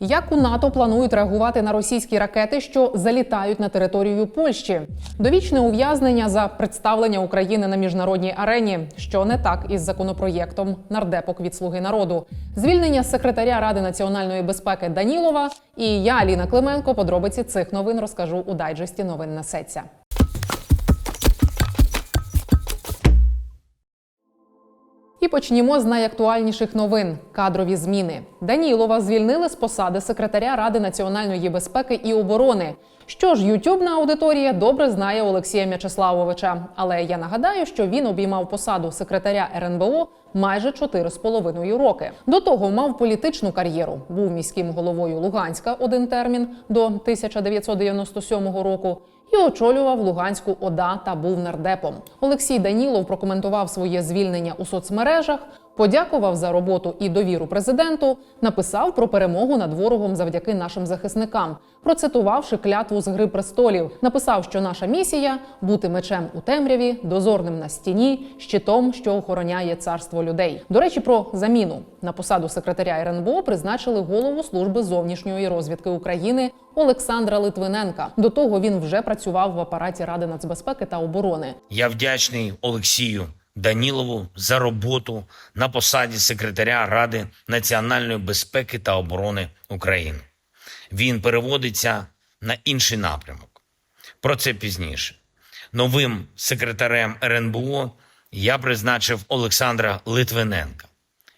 Як у НАТО планують реагувати на російські ракети, що залітають на територію Польщі? Довічне ув'язнення за представлення України на міжнародній арені, що не так із законопроєктом нардепок від слуги народу, звільнення секретаря Ради національної безпеки Данілова. І я, Аліна Клименко, подробиці цих новин розкажу у дайджесті новин несеться. І почнімо з найактуальніших новин: кадрові зміни. Данілова звільнили з посади секретаря Ради національної безпеки і оборони. Що ж, ютюбна аудиторія добре знає Олексія М'ячеславовича. Але я нагадаю, що він обіймав посаду секретаря РНБО майже 4,5 роки. До того мав політичну кар'єру. Був міським головою Луганська один термін до 1997 року і очолював Луганську ОДА та був нардепом. Олексій Данілов прокоментував своє звільнення у соцмережах, подякував за роботу і довіру президенту, написав про перемогу над ворогом завдяки нашим захисникам, процитувавши клятву з гри престолів, написав, що наша місія бути мечем у темряві, дозорним на стіні, щитом, що охороняє царство людей. До речі, про заміну на посаду секретаря РНБО призначили голову служби зовнішньої розвідки України Олександра Литвиненка. До того він вже працював в апараті Ради нацбезпеки та оборони. Я вдячний Олексію Данілову за роботу на посаді секретаря Ради національної безпеки та оборони України. Він переводиться на інший напрямок. Про це пізніше. Новим секретарем РНБО я призначив Олександра Литвиненка.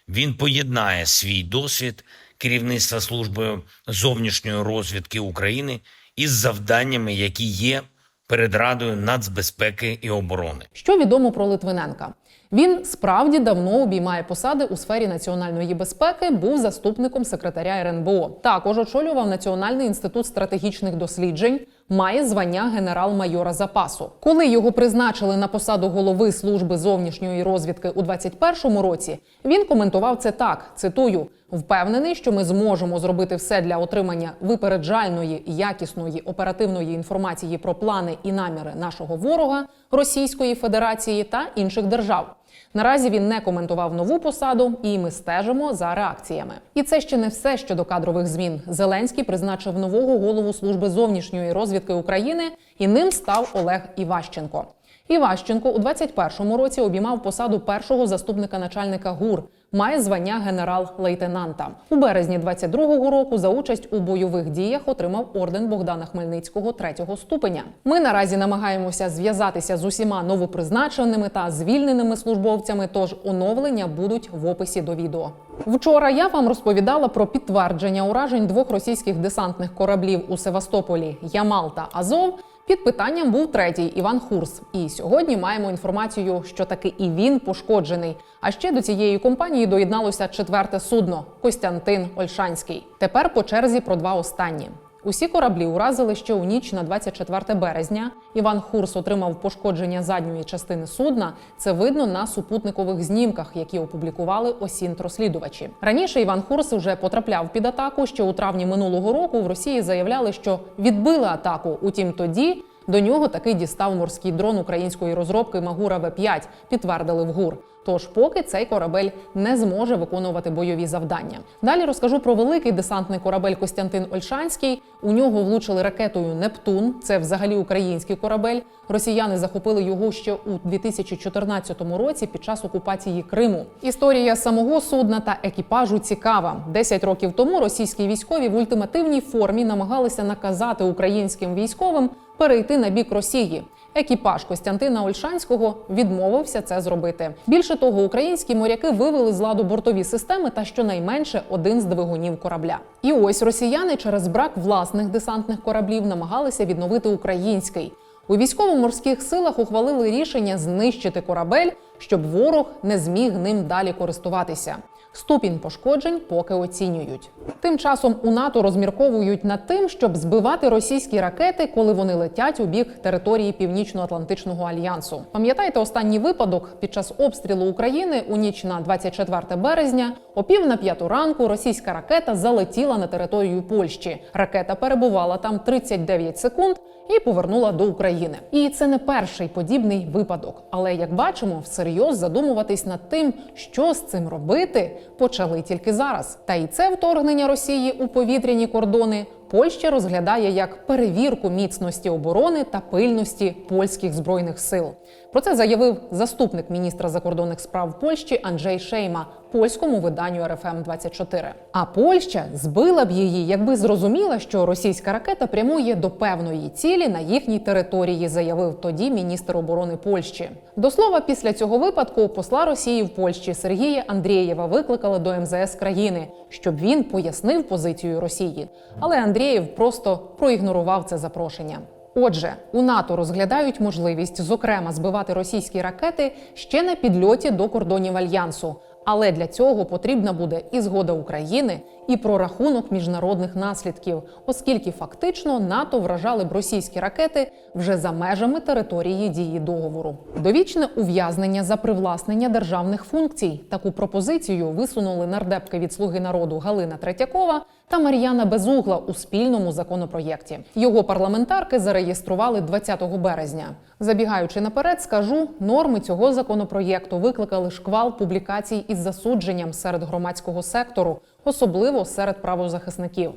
Він поєднає свій досвід керівництва службою зовнішньої розвідки України із завданнями, які є перед Радою нацбезпеки і оборони. Що відомо про Литвиненка? Він справді давно обіймає посади у сфері національної безпеки, був заступником секретаря РНБО. Також очолював Національний інститут стратегічних досліджень, має звання генерал-майора запасу. Коли його призначили на посаду голови служби зовнішньої розвідки у 2021 році, він коментував це так: цитую. Впевнений, що ми зможемо зробити все для отримання випереджальної, якісної оперативної інформації про плани і наміри нашого ворога Російської Федерації та інших держав. Наразі він не коментував нову посаду, і ми стежимо за реакціями. І це ще не все щодо кадрових змін. Зеленський призначив нового голову служби зовнішньої розвідки України, і ним став Олег Іващенко. Іващенко у 21-му році обіймав посаду першого заступника начальника ГУР. Має звання генерал-лейтенанта у березні 22-го року. За участь у бойових діях отримав орден Богдана Хмельницького третього ступеня. Ми наразі намагаємося зв'язатися з усіма новопризначеними та звільненими службовцями. Тож оновлення будуть в описі до відео. Вчора я вам розповідала про підтвердження уражень двох російських десантних кораблів у Севастополі Ямал та Азов. Під питанням був третій Іван Хурс. І сьогодні маємо інформацію, що таки і він пошкоджений. А ще до цієї компанії доєдналося четверте судно Костянтин Ольшанський. Тепер по черзі про два останні. Усі кораблі уразили ще у ніч на 24 березня. Іван Хурс отримав пошкодження задньої частини судна. Це видно на супутникових знімках, які опублікували осінт-розслідувачі. Раніше Іван Хурс вже потрапляв під атаку. Ще у травні минулого року в Росії заявляли, що відбили атаку. Утім, тоді до нього таки дістав морський дрон української розробки Магура В-5, підтвердили в ГУР. Тож, поки цей корабель не зможе виконувати бойові завдання. Далі розкажу про великий десантний корабель Костянтин Ольшанський. У нього влучили ракетою Нептун. Це взагалі український корабель. Росіяни захопили його ще у 2014 році під час окупації Криму. Історія самого судна та екіпажу цікава. Десять років тому російські військові в ультимативній формі намагалися наказати українським військовим перейти на бік Росії. Екіпаж Костянтина Ольшанського відмовився це зробити. Більше того, українські моряки вивели з ладу бортові системи та щонайменше один з двигунів корабля. І ось росіяни через брак власних десантних кораблів намагалися відновити український. У військово-морських силах ухвалили рішення знищити корабель, щоб ворог не зміг ним далі користуватися. Ступінь пошкоджень поки оцінюють. Тим часом у НАТО розмірковують над тим, щоб збивати російські ракети, коли вони летять у бік території Північно-Атлантичного альянсу. Пам'ятаєте останній випадок під час обстрілу України у ніч на 24 березня О пів на п'яту ранку російська ракета залетіла на територію Польщі. Ракета перебувала там 39 секунд і повернула до України. І це не перший подібний випадок. Але як бачимо, всерйоз задумуватись над тим, що з цим робити, почали тільки зараз. Та і це вторгнення Росії у повітряні кордони Польща розглядає як перевірку міцності оборони та пильності польських збройних сил. Про це заявив заступник міністра закордонних справ Польщі Анджей Шейма польському виданню РФМ 24 А Польща збила б її, якби зрозуміла, що російська ракета прямує до певної цілі на їхній території, заявив тоді міністр оборони Польщі. До слова, після цього випадку посла Росії в Польщі Сергія Андрієва викликали до МЗС країни, щоб він пояснив позицію Росії. Але Андрієв просто проігнорував це запрошення. Отже, у НАТО розглядають можливість, зокрема, збивати російські ракети ще на підльоті до кордонів альянсу. Але для цього потрібна буде і згода України, і прорахунок міжнародних наслідків, оскільки фактично НАТО вражали б російські ракети вже за межами території дії договору. Довічне ув'язнення за привласнення державних функцій. Таку пропозицію висунули нардепки від Слуги народу Галина Третьякова та Мар'яна Безугла у спільному законопроєкті. Його парламентарки зареєстрували 20 березня. Забігаючи наперед, скажу, норми цього законопроєкту викликали шквал публікацій із засудженням серед громадського сектору, особливо серед правозахисників.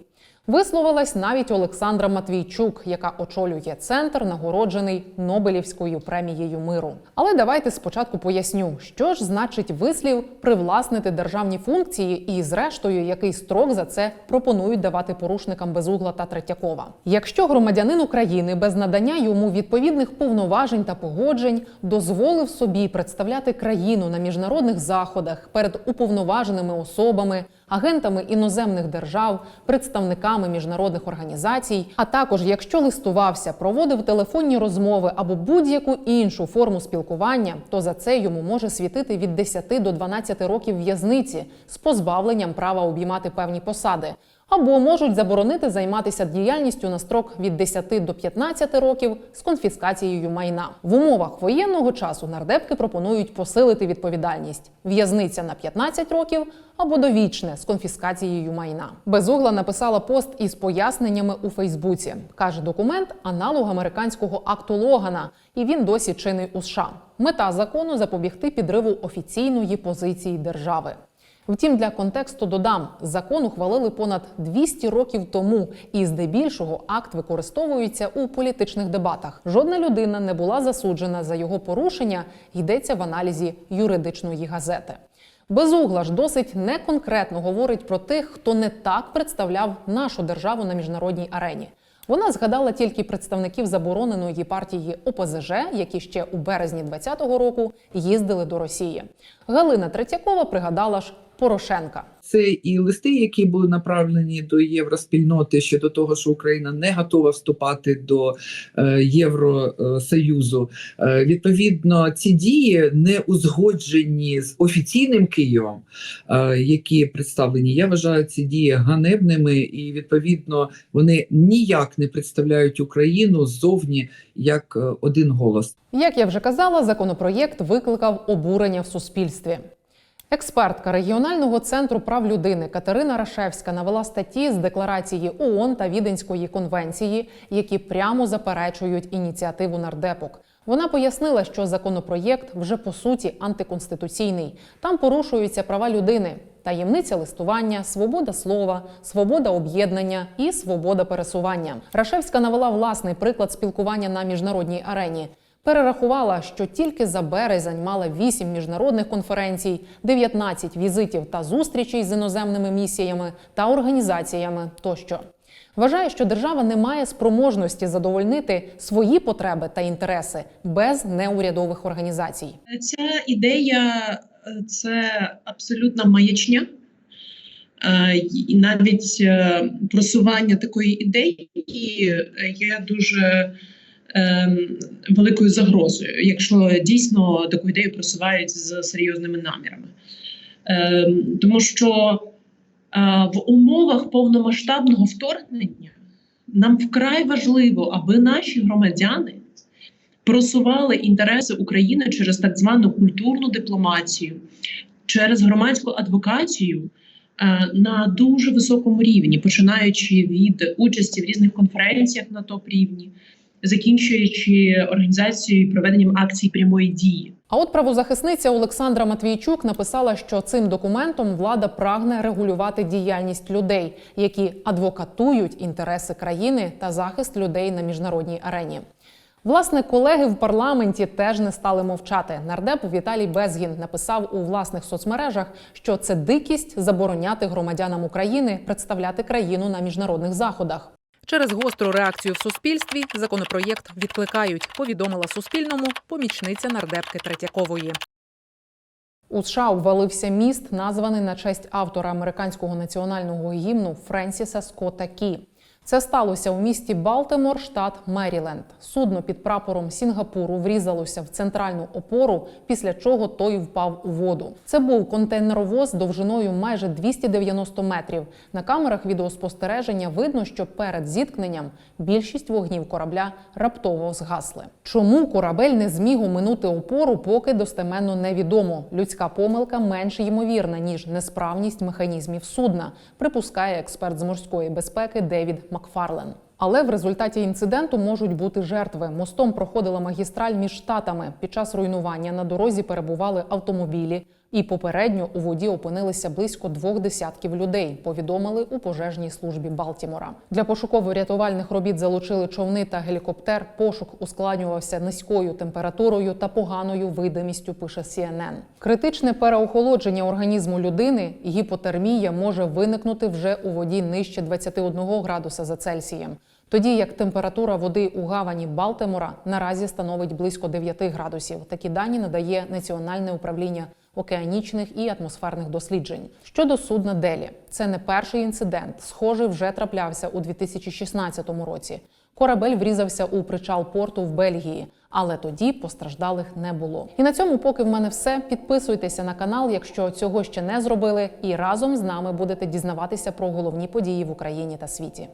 Висловилась навіть Олександра Матвійчук, яка очолює центр, нагороджений Нобелівською премією миру. Але давайте спочатку поясню, що ж значить вислів привласнити державні функції, і зрештою який строк за це пропонують давати порушникам Безугла та Третьякова. Якщо громадянин України без надання йому відповідних повноважень та погоджень дозволив собі представляти країну на міжнародних заходах перед уповноваженими особами, агентами іноземних держав, представниками міжнародних організацій, а також якщо листувався, проводив телефонні розмови або будь-яку іншу форму спілкування, то за це йому може світити від 10 до 12 років в'язниці з позбавленням права обіймати певні посади. Або можуть заборонити займатися діяльністю на строк від 10 до 15 років з конфіскацією майна. В умовах воєнного часу нардепки пропонують посилити відповідальність: в'язниця на 15 років або довічне з конфіскацією майна. Безугла написала пост із поясненнями у Фейсбуці. каже документ аналог американського акту Логана, і він досі чинний у США. Мета закону запобігти підриву офіційної позиції держави. Втім, для контексту додам, закон ухвалили понад 200 років тому, і здебільшого акт використовується у політичних дебатах. Жодна людина не була засуджена за його порушення. Йдеться в аналізі юридичної газети. Безугла ж досить неконкретно говорить про тих, хто не так представляв нашу державу на міжнародній арені. Вона згадала тільки представників забороненої партії ОПЗЖ, які ще у березні 2020 року їздили до Росії. Галина Третьякова пригадала ж Порошенка. Це і листи, які були направлені до євроспільноти щодо того, що Україна не готова вступати до е, Євросоюзу. Е, відповідно, ці дії не узгоджені з офіційним Києвом, е, які представлені. Я вважаю ці дії ганебними, і відповідно вони ніяк не представляють Україну ззовні як один голос. Як я вже казала, законопроєкт викликав обурення в суспільстві. Експертка регіонального центру прав людини Катерина Рашевська навела статті з декларації ООН та Віденської конвенції, які прямо заперечують ініціативу нардепок. Вона пояснила, що законопроєкт вже по суті антиконституційний. Там порушуються права людини, таємниця листування, свобода слова, свобода об'єднання і свобода пересування. Рашевська навела власний приклад спілкування на міжнародній арені. Перерахувала, що тільки за березень мала 8 міжнародних конференцій, 19 візитів та зустрічей з іноземними місіями та організаціями тощо. Вважає, що держава не має спроможності задовольнити свої потреби та інтереси без неурядових організацій. Ця ідея е, це абсолютна маячня. Е, І навіть е, просування такої ідеї є дуже ем, великою загрозою, якщо дійсно таку ідею просувають з серйозними намірами. Ем, Тому що е, в умовах повномасштабного вторгнення нам вкрай важливо, аби наші громадяни просували інтереси України через так звану культурну дипломатію, через громадську адвокацію е, на дуже високому рівні, починаючи від участі в різних конференціях на топ рівні, закінчуючи організацією і проведенням акцій прямої дії. А от правозахисниця Олександра Матвійчук написала, що цим документом влада прагне регулювати діяльність людей, які адвокатують інтереси країни та захист людей на міжнародній арені. Власне, колеги в парламенті теж не стали мовчати. Нардеп Віталій Безгін написав у власних соцмережах, що це дикість забороняти громадянам України представляти країну на міжнародних заходах. Через гостру реакцію в суспільстві законопроєкт відкликають, повідомила Суспільному помічниця нардепки Третьякової. У США обвалився міст, названий на честь автора американського національного гімну Френсіса Скотта Кі. Це сталося у місті Балтимор, штат Меріленд. Судно під прапором Сінгапуру врізалося в центральну опору, після чого той впав у воду. Це був контейнеровоз довжиною майже 290 метрів. На камерах відеоспостереження видно, що перед зіткненням більшість вогнів корабля раптово згасли. Чому корабель не зміг оминути опору, поки достеменно невідомо. Людська помилка менш ймовірна ніж несправність механізмів судна, припускає експерт з морської безпеки Девід Макфарлен. Але в результаті інциденту можуть бути жертви. Мостом проходила магістраль між штатами. Під час руйнування на дорозі перебували автомобілі, і попередньо у воді опинилися близько двох десятків людей. Повідомили у пожежній службі Балтімора. Для пошуково-рятувальних робіт залучили човни та гелікоптер. Пошук ускладнювався низькою температурою та поганою видимістю. Пише CNN. Критичне переохолодження організму людини гіпотермія може виникнути вже у воді нижче 21 градуса за Цельсієм. Тоді як температура води у гавані Балтимора наразі становить близько 9 градусів. Такі дані надає Національне управління океанічних і атмосферних досліджень. Щодо судна Делі, це не перший інцидент. Схожий вже траплявся у 2016 році. Корабель врізався у причал порту в Бельгії, але тоді постраждалих не було. І на цьому, поки в мене все. Підписуйтеся на канал, якщо цього ще не зробили, і разом з нами будете дізнаватися про головні події в Україні та світі.